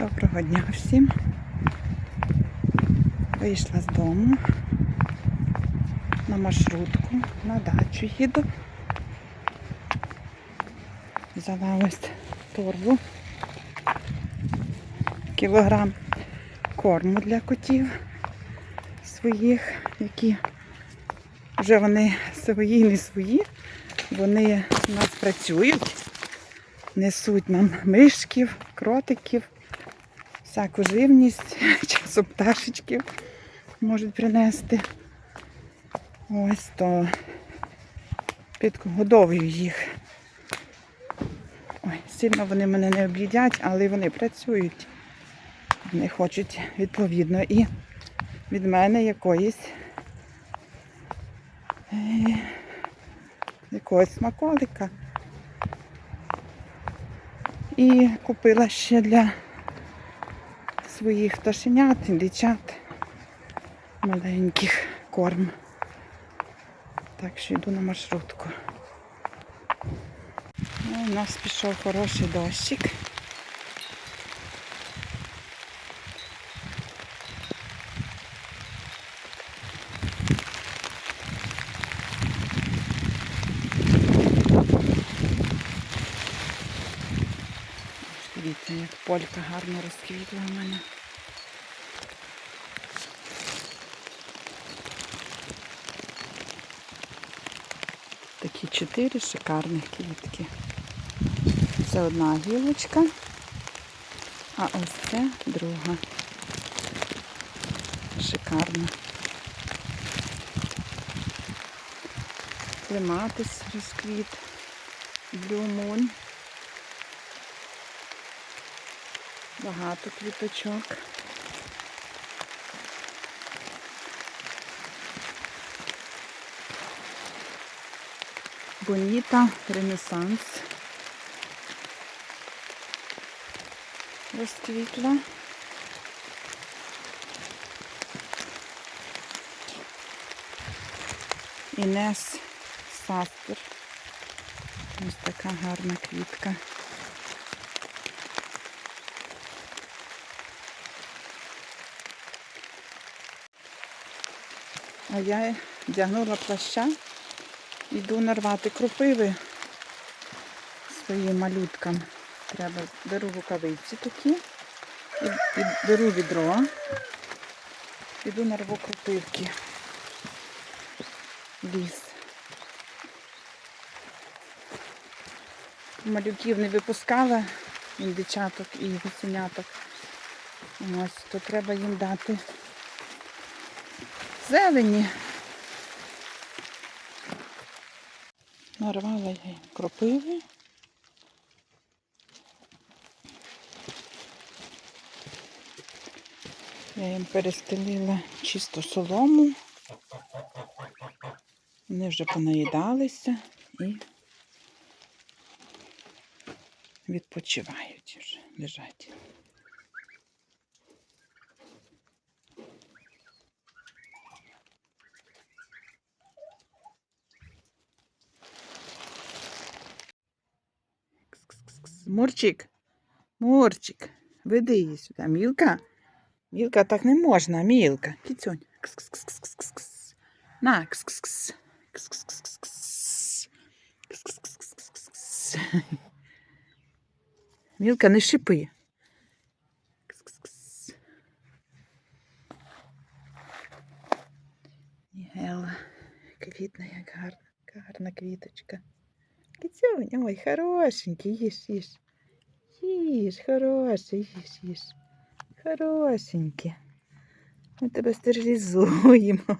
Доброго дня всім. Вийшла з дому на маршрутку, на дачу їду. Взяла ось торбу. Кілограм корму для котів своїх, які вже вони свої не свої. Вони у нас працюють, несуть нам мишків, кротиків всяку живність, часом пташечків можуть принести. Ось то підгодовую їх. Ой, сильно вони мене не об'їдять, але вони працюють. Вони хочуть відповідно і від мене якоїсь е, якогось смаколика. І купила ще для своїх пташенят, дичат маленьких корм. Так що йду на маршрутку. Ну, у нас пішов хороший дощик. Дивіться, як полька гарно розквітла в мене. Такі чотири шикарних квітки. Це одна гілочка, а ось це друга. Шикарна. Клематис розквіт, Blue Moon. Багато квіточок. Боніта, Ренесанс. Розквітла. Інес Састер. Ось така гарна квітка. А я вдягнула плаща, йду нарвати кропиви своїм малюткам. Треба беру рукавиці такі, і, і беру відро, іду нарву кропивки. в Ліс. Малюків не випускала індичаток і гусеняток. Ось, то треба їм дати зелені. Нарвала я їм кропиви. Я їм перестелила чисто солому. Вони вже понаїдалися і відпочивають вже, лежать. Мурчик, Мурчик, веди її сюди. Мілка. Мілка, так не можна, Мілка. Кіцюнь. Кс-кс-кс-кс-кс-кс. На, кс-кс-кс. Кс-кс-кс-кс-кс. Кс-кс-кс-кс-кс. Мілка, не шипи. Хорошенький, їж, їж. Їж, хороший, їж, їж. Хорошенький. Ми тебе стерилізуємо.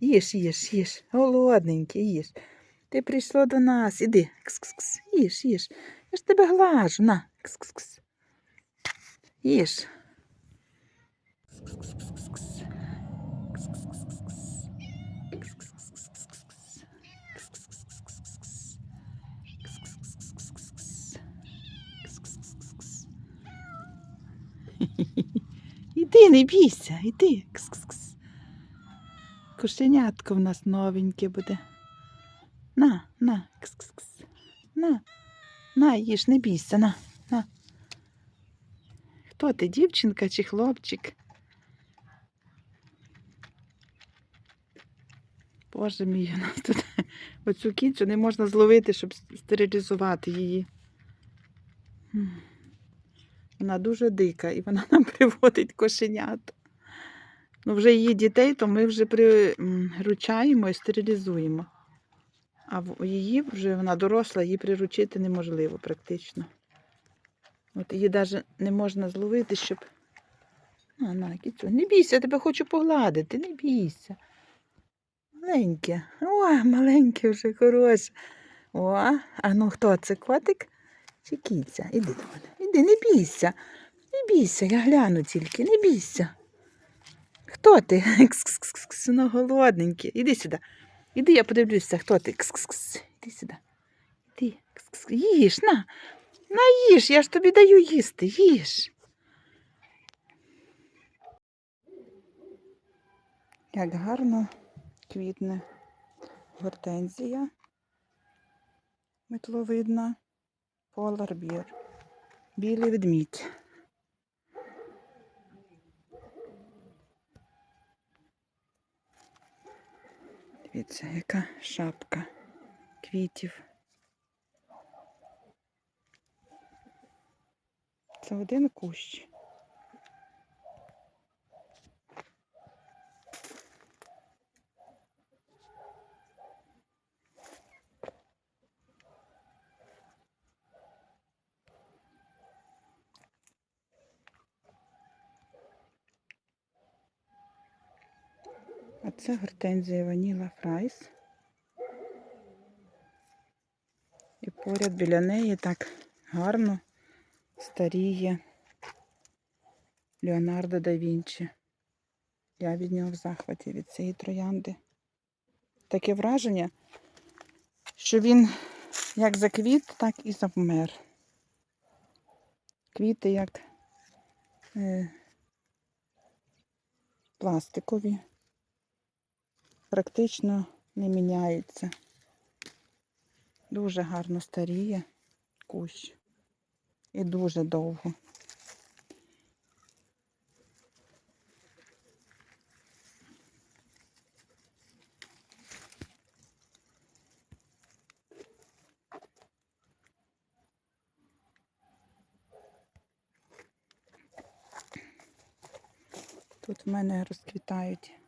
Їж, їж, їж. Голодненький, їж. Ти прийшло до нас. Іди. Кс-кс-кс. Їж, їж. Я ж тебе глажу. На. Кс-кс-кс. Їж. Кс-кс-кс-кс-кс. Іди, не бійся, іди. Кс-кс-кс. Кошенятко в нас новеньке буде. На, на, кс-кс-кс. На, на, їж, не бійся, на, на. Хто ти, дівчинка чи хлопчик? Боже мій, у нас тут оцю кіцю не можна зловити, щоб стерилізувати її. Вона дуже дика і вона нам приводить кошенят. Ну, вже її дітей, то ми вже приручаємо і стерилізуємо. А її вже вона доросла, її приручити неможливо практично. От її навіть не можна зловити, щоб. На, на, кіцю, не бійся, я тебе хочу погладити, не бійся. Маленьке. О, маленьке вже хороше. О, а ну хто це? Котик чи кіця? Іди до мене. Іди, не бійся. Не бійся, я гляну тільки, не бійся. Хто ти? Кс-кс-кс-кс, ну голодненький. Іди сюди. Іди, я подивлюся, хто ти. Кс-кс-кс. Іди сюди. Іди. Кс-кс. Їж, на. На їж, я ж тобі даю їсти, їж. Як гарно квітне гортензія метловидна, поларбір, білий ведмідь. Дивіться, яка шапка квітів. Це один кущ. Це гортензія Ваніла Фрайс. І поряд біля неї так гарно старіє Леонардо да Вінчі. Я від нього в захваті від цієї троянди. Таке враження, що він як заквіт, так і завмер. Квіти як е, пластикові, практично не міняються. Дуже гарно старіє кущ. І дуже довго. Тут в мене розквітають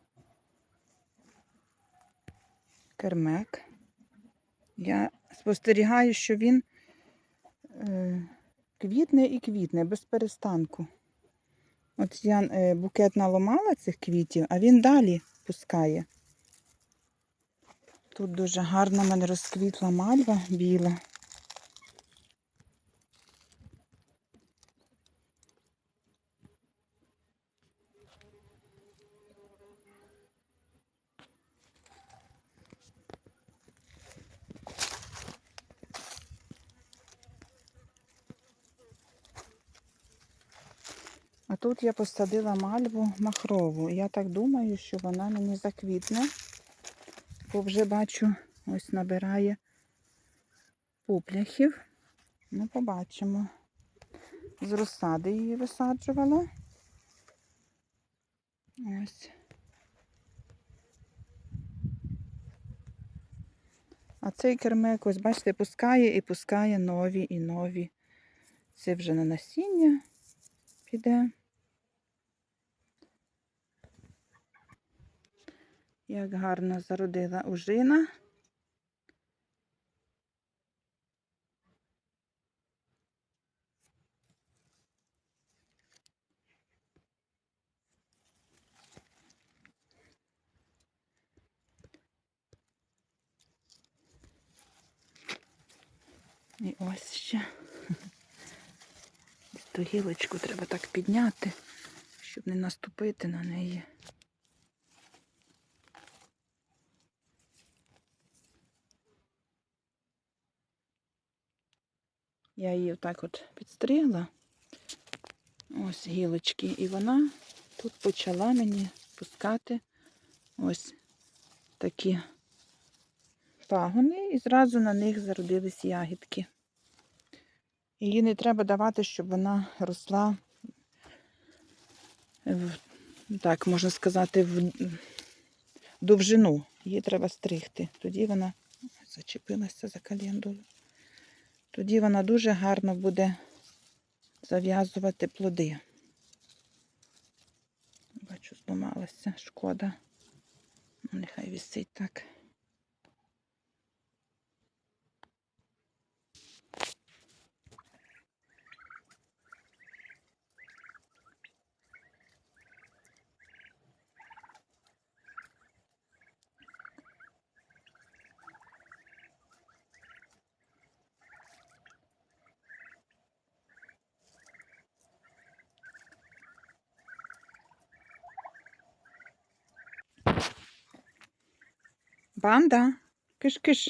кермек. Я спостерігаю, що він е, квітне і квітне без перестанку. От я е, букет наламала цих квітів, а він далі пускає. Тут дуже гарно в мене розквітла мальва біла. А тут я посадила мальву махрову. Я так думаю, що вона мені заквітне, бо вже бачу, ось набирає пупляхів. Ну, побачимо. З розсади її висаджувала. Ось. А цей кермек, ось, бачите, пускає і пускає нові і нові. Це вже на насіння піде. Як гарно зародила ужина. І ось ще. Ту гілочку треба так підняти, щоб не наступити на неї. Я її отак от підстригла. Ось гілочки. І вона тут почала мені пускати ось такі пагони, і зразу на них зародились ягідки. Її не треба давати, щоб вона росла так можна сказати, в довжину. Її треба стригти. Тоді вона зачепилася за календулу. Тоді вона дуже гарно буде зав'язувати плоди. Бачу, зламалася, шкода. Ну, нехай висить так. Банда, киш-киш.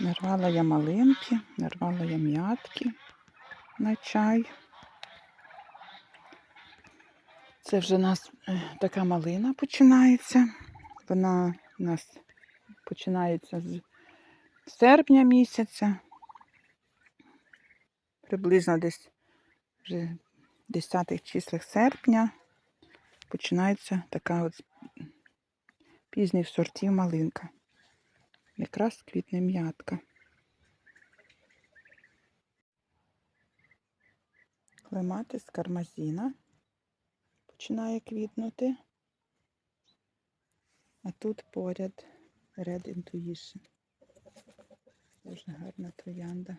Нарвала я малинки, нарвала я м'ятки на чай. Це вже у нас е, така малина починається. Вона у нас починається з серпня місяця. Приблизно десь вже в 10 числах серпня починається така от пізніх сортів малинка. Якраз квітне м'ятка. Клематис кармазіна починає квітнути. А тут поряд Red Intuition. Дуже гарна троянда.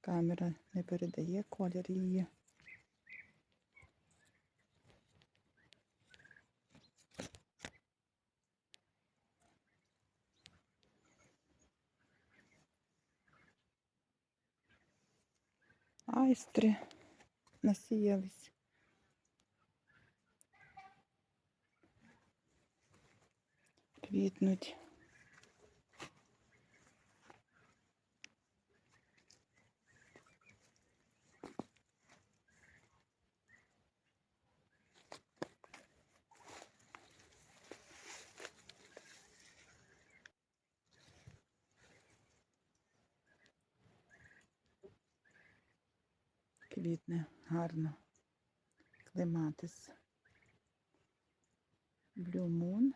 Камера не передає колір її. Айстри насіялись. Квітнуть. Квітне гарно. Клематис. Moon.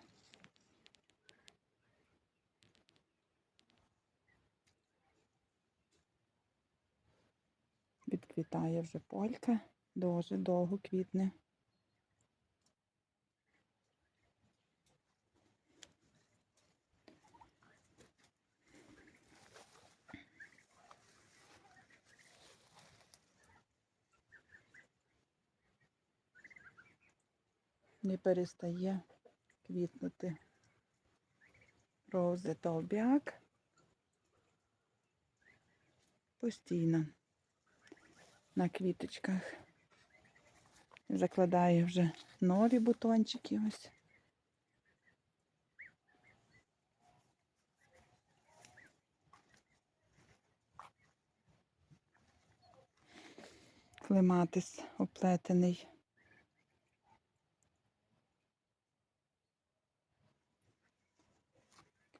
Відквітає вже полька, дуже довго квітне. Не перестає квітнути рози толбяк. Постійно на квіточках. Закладаю вже нові бутончики ось. Клематис оплетений.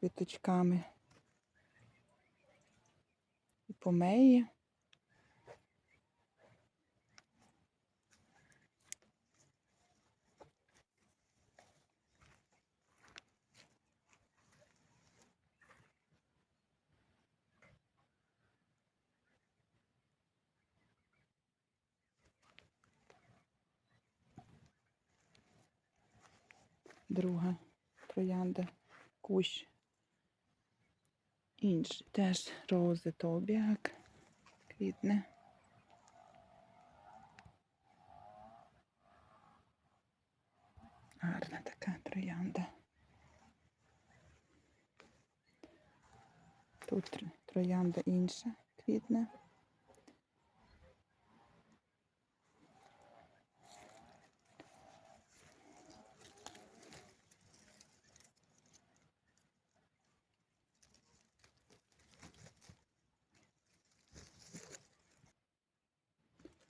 Квіточками. І помеї. Друга троянда, кущ. Інший теж рози тобіак квітне. Гарна така троянда. Тут троянда інша квітне.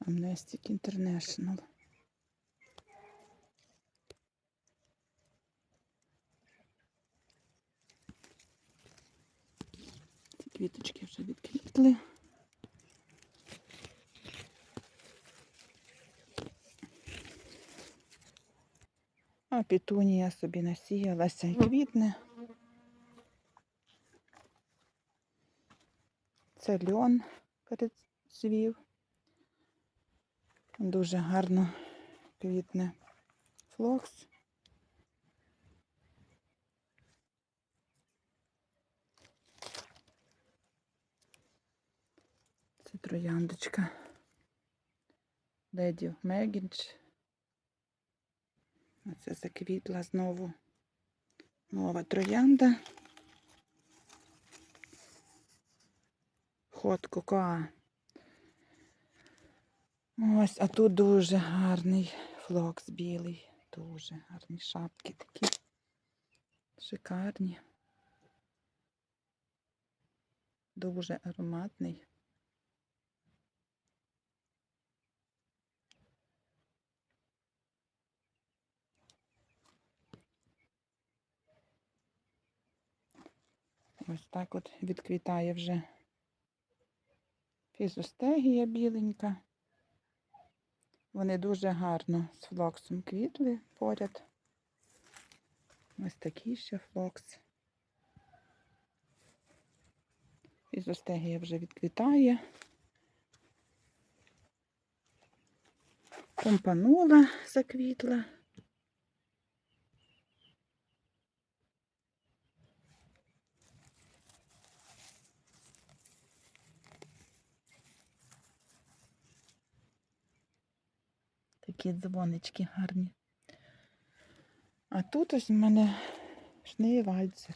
Amnestic International. Ці квіточки вже відквітли. А петунія собі насіялася і квітне. Це льон перецвів. Дуже гарно квітне флокс. Це трояндочка. Леді Мегідж. Оце заквітла знову нова троянда. Хот кокоа. Ось, а тут дуже гарний флокс білий. Дуже гарні шапки такі. Шикарні. Дуже ароматний. Ось так от відквітає вже фізостегія біленька. Вони дуже гарно з флоксом квітли поряд. Ось такий ще флокс. Ізостегія вже відквітає. Компанула заквітла. Такі дзвонички гарні. А тут ось в мене шнеєвальцер.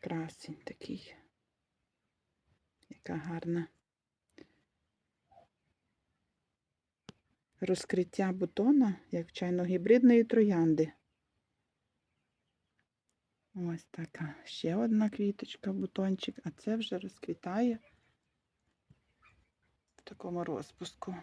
Красень такий. Яка гарна. Розкриття бутона, як чайно-гібридної троянди. Ось така. Ще одна квіточка, бутончик, а це вже розквітає такому розпуску.